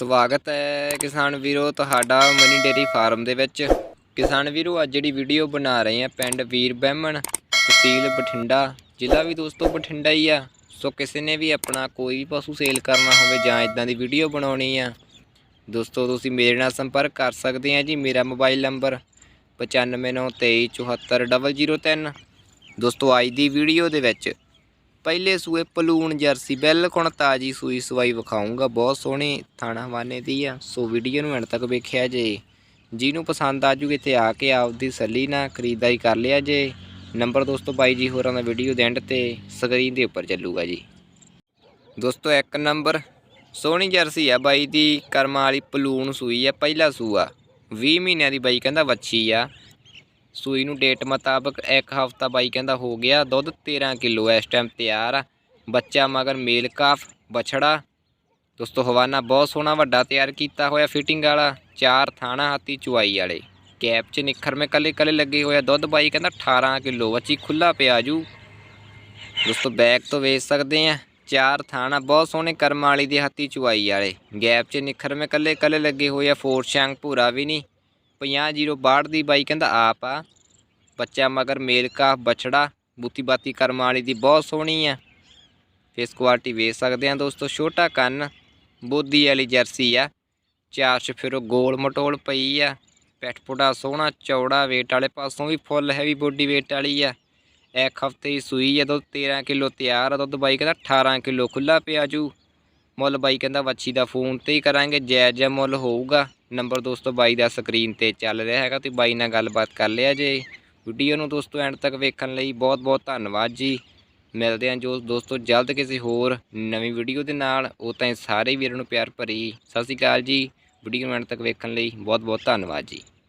ਸਵਾਗਤ ਹੈ ਕਿਸਾਨ ਵੀਰੋ ਤੁਹਾਡਾ ਮਨੀ ਡੇਰੀ ਫਾਰਮ ਦੇ ਵਿੱਚ। ਕਿਸਾਨ ਵੀਰੋ, ਅੱਜ ਜਿਹੜੀ ਵੀਡੀਓ ਬਣਾ ਰਹੇ ਆ ਪਿੰਡ ਵੀਰ ਬਹਿਮਣ, ਤਹਿਸੀਲ ਬਠਿੰਡਾ, ਜ਼ਿਲ੍ਹਾ ਵੀ ਦੋਸਤੋ ਬਠਿੰਡਾ ਹੀ ਆ। ਸੋ ਕਿਸੇ ਨੇ ਵੀ ਆਪਣਾ ਕੋਈ ਵੀ ਪਸ਼ੂ ਸੇਲ ਕਰਨਾ ਹੋਵੇ ਜਾਂ ਇਦਾਂ ਦੀ ਵੀਡੀਓ ਬਣਾਉਣੀ ਆ, ਦੋਸਤੋ ਤੁਸੀਂ ਮੇਰੇ ਨਾਲ ਸੰਪਰਕ ਕਰ ਸਕਦੇ ਆ ਜੀ। ਮੇਰਾ ਮੋਬਾਈਲ ਨੰਬਰ 9593744003 ਦੋਸਤੋ, ਅੱਜ ਦੀ ਵੀਡੀਓ ਦੇ ਵਿੱਚ ਪਹਿਲੇ ਸੂਏ ਪਲੂਣ ਜਰਸੀ, ਬਿਲਕੁਲ ਤਾਜੀ ਸੂਈ ਸਵਾਈ ਵਿਖਾਉਂਗਾ ਬਹੁਤ ਸੋਹਣੇ ਥਾਣਾ ਹਵਾਨੇ ਦੀ ਆ, ਸੋ ਵੀਡੀਓ ਨੂੰ ਐਂਡ ਤੱਕ ਵੇਖਿਆ ਜੇ। ਜਿਹਨੂੰ ਪਸੰਦ ਆ ਜੂਗੇ ਤੇ ਆ ਕੇ ਆਪਦੀ ਸੱਲੀ ਨਾਲ ਖਰੀਦਦਾਰੀ ਕਰ ਲਿਆ ਜੇ। ਨੰਬਰ ਦੋਸਤੋ ਬਾਈ ਜੀ ਹੋਰਾਂ ਦਾ ਵੀਡੀਓ ਦੇ ਐਂਡ ਤੇ ਸਕਰੀਨ ਦੇ ਉੱਪਰ ਚੱਲੂਗਾ ਜੀ। ਦੋਸਤੋ ਇੱਕ ਨੰਬਰ, ਸੋਹਣੀ ਜਰਸੀ ਆ ਬਾਈ ਦੀ, ਕਰਮਾਂ ਵਾਲੀ ਪਲੂਣ ਸੂਈ ਆ, ਪਹਿਲਾ ਸੂਆ। 20 ਮਹੀਨਿਆਂ ਦੀ ਬਾਈ ਕਹਿੰਦਾ ਵੱਛੀ ਆ। ਸੂਈ ਨੂੰ ਡੇਟ ਮੁਤਾਬਕ ਇੱਕ ਹਫਤਾ ਬਾਈ ਕਹਿੰਦਾ ਹੋ ਗਿਆ, ਦੁੱਧ 13 ਕਿਲੋ ਇਸ ਟਾਈਮ ਤਿਆਰ ਆ। ਬੱਚਾ ਮਗਰ ਮੇਲ ਕਾਫ, ਬਛੜਾ। ਦੋਸਤੋ, ਹਵਾਨਾ ਬਹੁਤ ਸੋਹਣਾ ਵੱਡਾ ਤਿਆਰ ਕੀਤਾ ਹੋਇਆ ਫਿਟਿੰਗ ਵਾਲਾ, ਚਾਰ ਥਾਣਾ ਹਾਤੀ ਚੁਆਈ ਵਾਲੇ। ਕੈਪ 'ਚ ਨਿਖਰ ਮੇ ਕੱਲੇ ਕੱਲੇ ਲੱਗੇ ਹੋਇਆ ਦੁੱਧ ਬਾਈ ਕਹਿੰਦਾ 18 ਕਿਲੋ, ਬੱਚੀ ਖੁੱਲਾ ਪਿਆ ਜੂ। ਦੋਸਤੋ ਬੈਗ ਤੋਂ ਵੇਚ ਸਕਦੇ ਆ। ਚਾਰ ਥਾਣਾ ਬਹੁਤ ਸੋਹਣੇ ਕਰਮ ਵਾਲੀ ਦੀ ਹਾਤੀ ਚੁਆਈ ਵਾਲੇ। ਗੈਪ 'ਚ ਨਿਖਰ ਮੇ ਕੱਲੇ ਕੱਲੇ ਲੱਗੇ ਹੋਏ ਆ ਫੋਰ ਸ਼ੰਗ ਭੂਰਾ ਵੀ ਨਹੀਂ। 5062 ਦੀ ਬਾਈ ਕਹਿੰਦਾ ਆਪ ਆ। ਬੱਚਾ ਮਗਰ ਮੇਲ ਕਾ ਬਛੜਾ ਬੂਤੀ ਬਾਤੀ ਕਰਮ ਵਾਲੀ ਦੀ ਬਹੁਤ ਸੋਹਣੀ ਆ। ਫੇਸ ਕੁਆਲਿਟੀ ਵੇਖ ਸਕਦੇ ਆ ਦੋਸਤੋ, ਛੋਟਾ ਕੰਨ, ਬੋਦੀ ਵਾਲੀ ਜਰਸੀ ਆ। ਚਾਰ ਫਿਰ ਗੋਲ ਮਟੋਲ ਪਈ ਆ। ਪੈਟ ਪੁੜਾ ਸੋਹਣਾ, ਚੌੜਾ, weight ਵਾਲੇ ਪਾਸੋਂ ਵੀ ਫੁੱਲ ਹੈਵੀ ਬੋਡੀ weight ਵਾਲੀ ਆ। ਇੱਕ ਹਫ਼ਤੇ ਦੀ ਸੂਈ ਆ, ਦੁੱਧ 13 ਕਿਲੋ ਤਿਆਰ ਆ। ਦੁੱਧ ਬਾਈ ਕਹਿੰਦਾ 18 ਕਿਲੋ ਖੁੱਲਾ ਪਿਆ ਜੂ। ਮੁੱਲ ਬਾਈ ਕਹਿੰਦਾ ਵੱਛੀ ਦਾ ਫੋਨ ਤੇ ਹੀ ਕਰਾਂਗੇ, ਜਾਇਜ਼ ਜਿਹਾ ਮੁੱਲ ਹੋਊਗਾ। ਨੰਬਰ ਦੋਸਤੋ ਬਾਈ ਦਾ ਸਕਰੀਨ ਤੇ ਚੱਲ ਰਿਹਾ ਹੈਗਾ ਤੇ ਬਾਈ ਨਾਲ ਗੱਲਬਾਤ ਕਰ ਲਿਆ ਜੇ। ਵੀਡੀਓ ਨੂੰ ਦੋਸਤੋ ਐਂਡ ਤੱਕ ਵੇਖਣ ਲਈ ਬਹੁਤ ਬਹੁਤ ਧੰਨਵਾਦ ਜੀ। ਮਿਲਦੇ ਹਾਂ ਜੋ ਦੋਸਤੋ ਜਲਦ ਕਿਸੇ ਹੋਰ ਨਵੀਂ ਵੀਡੀਓ ਦੇ ਨਾਲ। ਉਹ ਤਾਂ ਸਾਰੇ ਵੀਰਾਂ ਨੂੰ ਪਿਆਰ ਭਰੀ ਸਤਿ ਸ਼੍ਰੀ ਅਕਾਲ ਜੀ। ਵੀਡੀਓ ਨੂੰ ਐਂਡ ਤੱਕ ਵੇਖਣ ਲਈ ਬਹੁਤ ਬਹੁਤ ਧੰਨਵਾਦ ਜੀ।